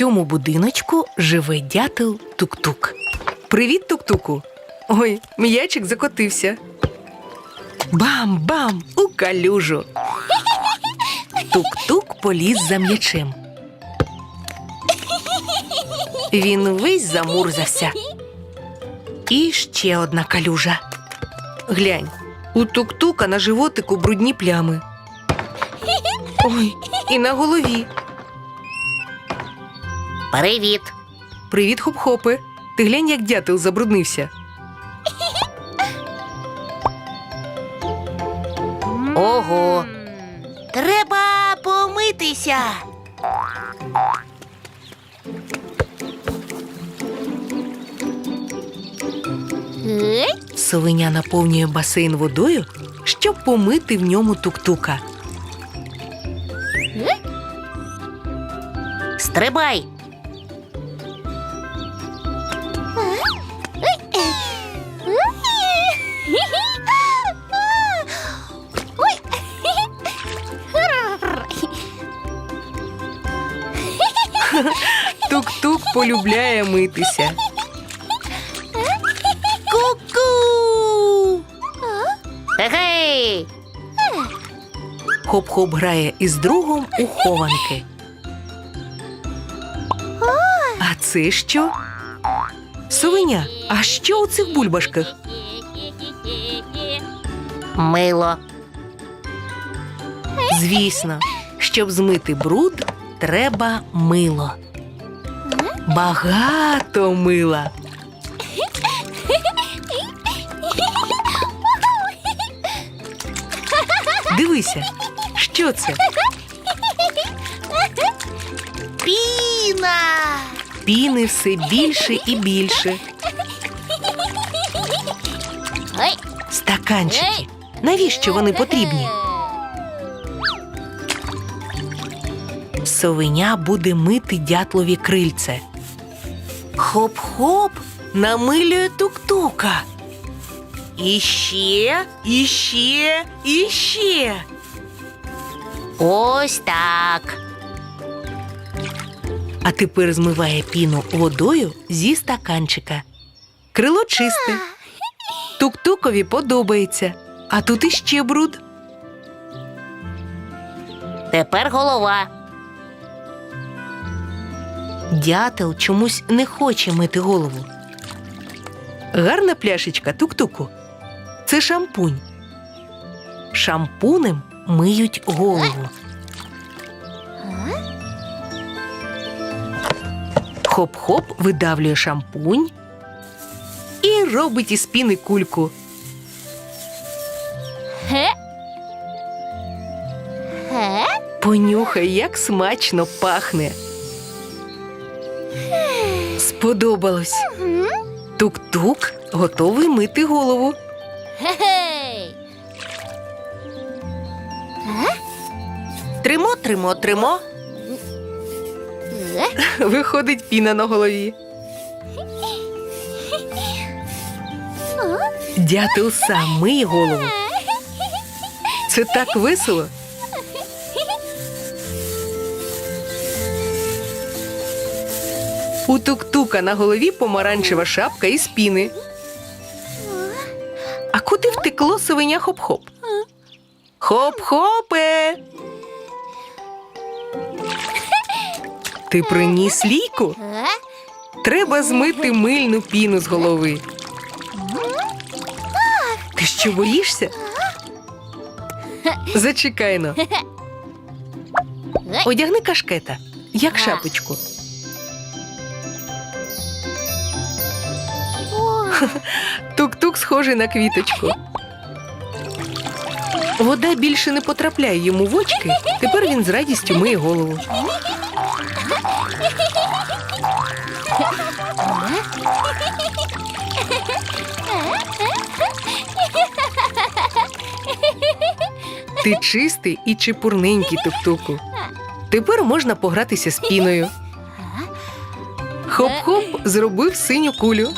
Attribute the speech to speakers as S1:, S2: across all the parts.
S1: Цьому будиночку живе дятел Тук-Тук. Привіт, Тук-Туку. Ой, м'ячик закотився. Бам-бам! У калюжу. Тук-тук поліз за м'ячем. Він весь замурзався. І ще одна калюжа. Глянь, у тук-тука на животику брудні плями. Ой, і на голові.
S2: Привіт.
S1: Привіт, хоп-хопи. Ти глянь, як дятел забруднився.
S2: Ого. Треба помитися.
S1: Совеня наповнює басейн водою, щоб помити в ньому тук-тука.
S2: Стрибай.
S1: Полюбляє митися.
S2: Ку-ку. Гей!
S1: Хоп-хоп грає із другом у хованки. А це що? Совеня, а що у цих бульбашках?
S2: Мило.
S1: Звісно, щоб змити бруд, треба мило. Багато мила. Дивися, що це?
S2: Піна.
S1: Піни все більше і більше.
S2: Ой.
S1: Стаканчики. Навіщо вони потрібні? Совеня буде мити дятлові крильце. Хоп-хоп намилює тук-тука. Іще, іще, іще.
S2: Ось так.
S1: А тепер змиває піну водою зі стаканчика. Крило чисте. Тук-тукові подобається. А тут іще бруд.
S2: Тепер голова.
S1: Дятел чомусь не хоче мити голову. Гарна пляшечка тук-туку. Це шампунь. Шампунем миють голову. Хоп-хоп видавлює шампунь і робить із піни кульку. Понюхай, як смачно пахне. Сподобалось. Тук-тук готовий мити голову.
S2: Гей.
S1: Тримо, тримо, тримо. Виходить піна на голові. Дятел сам миє голову. Це так весело. У тук-тука на голові помаранчева шапка із піни. А куди втекло совеня хоп-хоп? Хоп-хопе. Ти приніс ліку? Треба змити мильну піну з голови. Ти що боїшся? Зачекай но. Одягни кашкета, як шапочку. Тук-тук схожий на квіточку. Вода більше не потрапляє йому в очки. Тепер він з радістю миє голову. Ти чистий і чепурненький, тук-туку. Тепер можна погратися з піною. Хоп-хоп зробив синю кулю.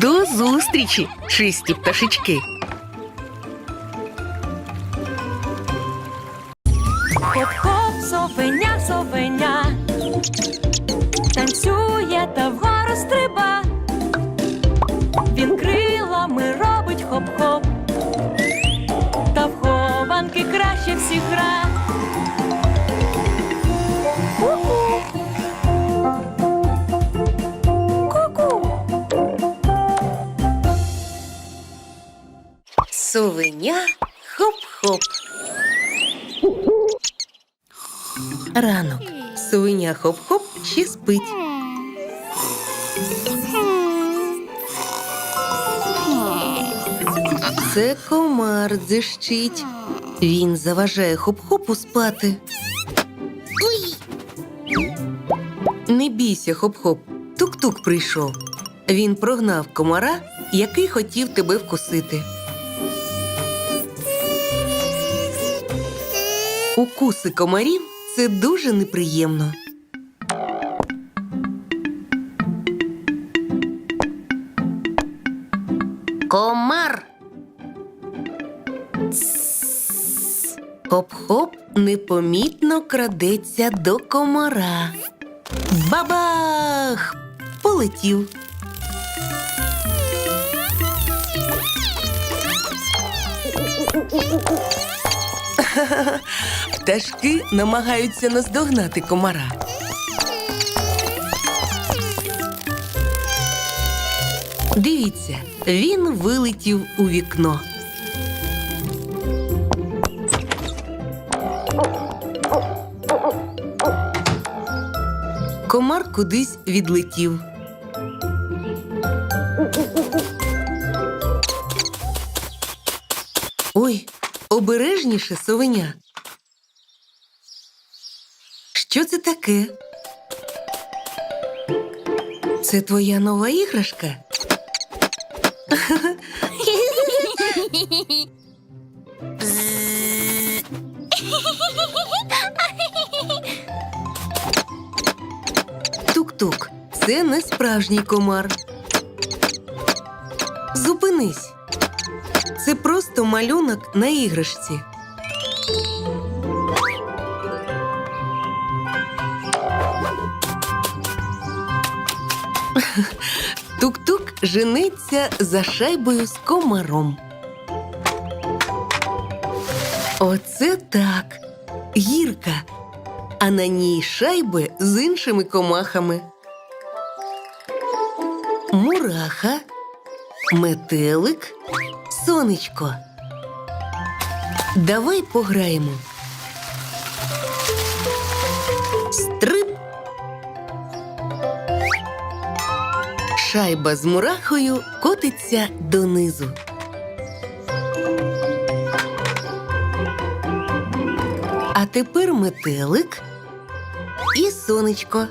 S1: До зустрічі, чисті пташечки.
S3: Хоп-хоп, совеня, совеня.
S1: Совеня хоп-хоп. Ранок. Совеня хоп-хоп ще спить. Це комар дзищить. Він заважає хоп-хопу спати. Не бійся, хоп-хоп. Тук-тук прийшов. Він прогнав комара, який хотів тебе вкусити. Укуси комарів це дуже неприємно.
S2: Комар.
S1: Хоп-хоп непомітно крадеться до комара. Бабах! Полетів. Пташки намагаються наздогнати комара. Дивіться, він вилетів у вікно. Комар кудись відлетів. Обережніше совеня. Що це таке? Це твоя нова іграшка? Тук-тук, це не справжній комар. Зупинись. Це просто малюнок на іграшці. Тук-тук жениться за шайбою з комаром. Оце так. Гірка. А на ній шайби з іншими комахами. Мураха, метелик, сонечко. Давай пограємо. Стрип. Шайба з мурахою котиться донизу. А тепер метелик і сонечко.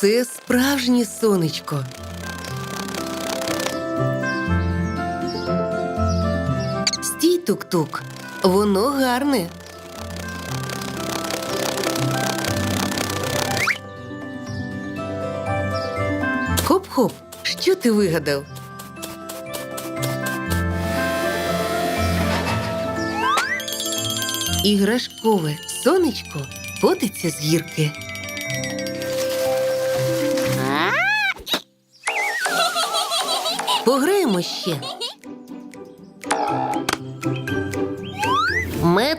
S1: Це справжнє сонечко. Стій, тук-тук. Воно гарне. Хоп-хоп, що ти вигадав? Іграшкове сонечко котиться з гірки. Пограємо ще.
S2: Метелик.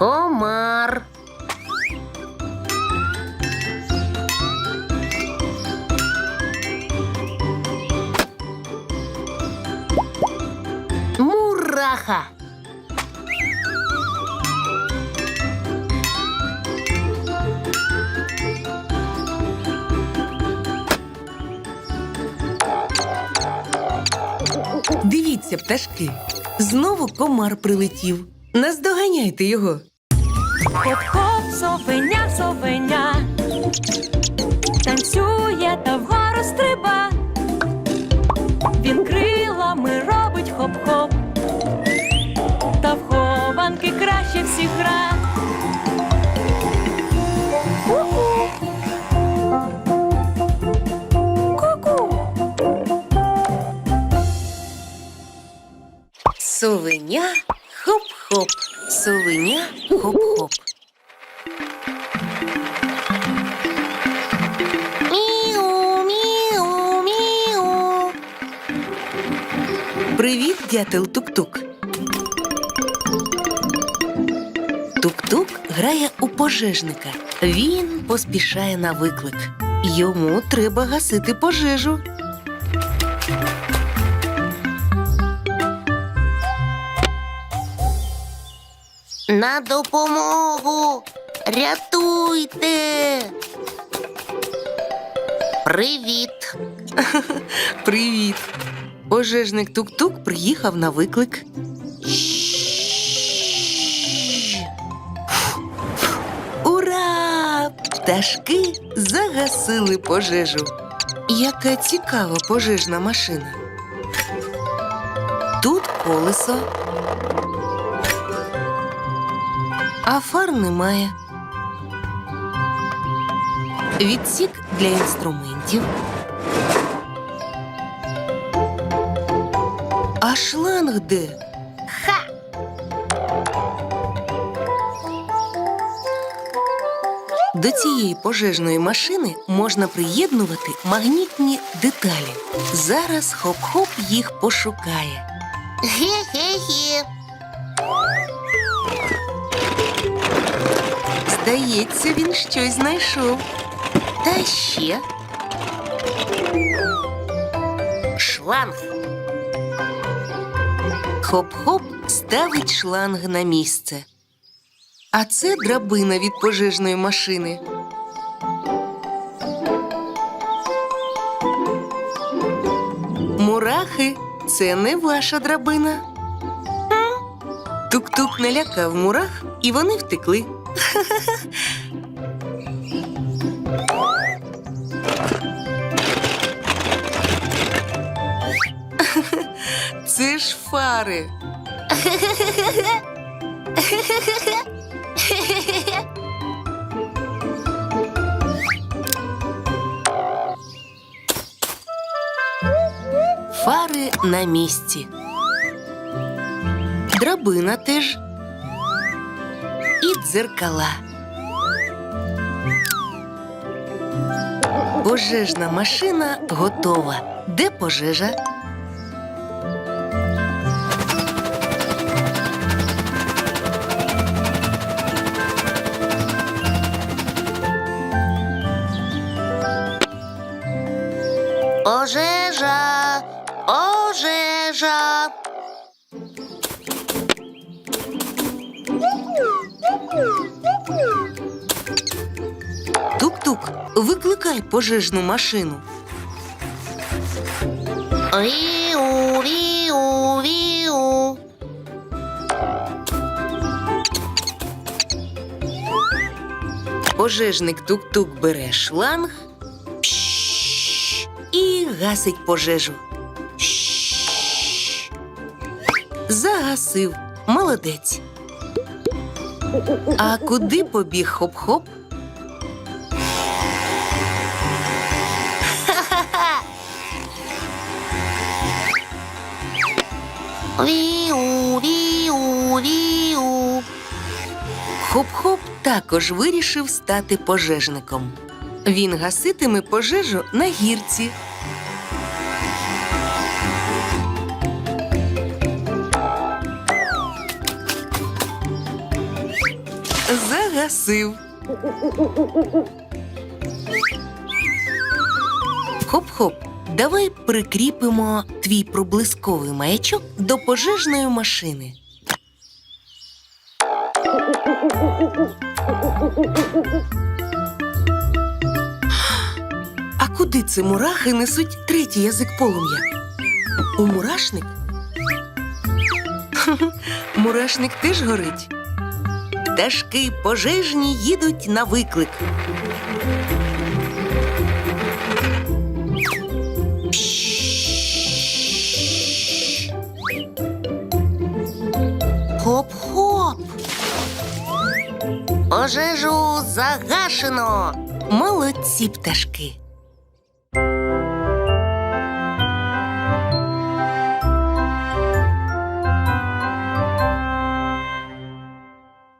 S2: Комар. Мураха.
S1: Дивіться, пташки. Знову комар прилетів. Наздоганяйте його.
S3: Хоп-хоп, совеня, совеня. Танцює та вгору стриба. Він крилами робить хоп-хоп. Та в хованки краще всіх гра.
S1: Совеня хоп-хоп. Совеня хоп-хоп.
S2: Міу.
S1: Привіт, дятел Тук-Тук. Тук-Тук грає у пожежника. Він поспішає на виклик. Йому треба гасити пожежу.
S2: На допомогу. Рятуйте. Привіт.
S1: Привіт. Пожежник Тук-Тук приїхав на виклик. Ура! Пташки загасили пожежу. Яка цікава пожежна машина. Тут колесо. А фар немає. Відсік для інструментів. А шланг де?
S2: Ха.
S1: До цієї пожежної машини можна приєднувати магнітні деталі. Зараз хоп-хоп їх пошукає.
S2: Ге-ге-ге.
S1: Здається, він щось знайшов. Та ще
S2: Шланг.
S1: хоп-хоп ставить шланг на місце. А це драбина від пожежної машини. Мурахи це не ваша драбина. Тук-тук налякав мурах, і вони втекли. Це ж фари. Фари на місці. Драбина теж. І дзеркала. Пожежна машина готова. Де? Пожежа. Викликай пожежну машину.
S2: Віу, віу, віу.
S1: Пожежник тук-тук бере шланг і гасить пожежу. Пш. Загасив. Молодець. А куди побіг хоп-хоп?
S2: Віу, віу, віу.
S1: Хоп-хоп також вирішив стати пожежником. Він гаситиме пожежу на гірці. Загасив. Хоп-хоп, давай прикріпимо твій проблисковий маячок до пожежної машини. А куди це мурахи несуть третій язик полум'я? У мурашник? Мурашник теж горить. Пташки пожежні їдуть на виклик.
S2: Пожежу загашено.
S1: Молодці пташки.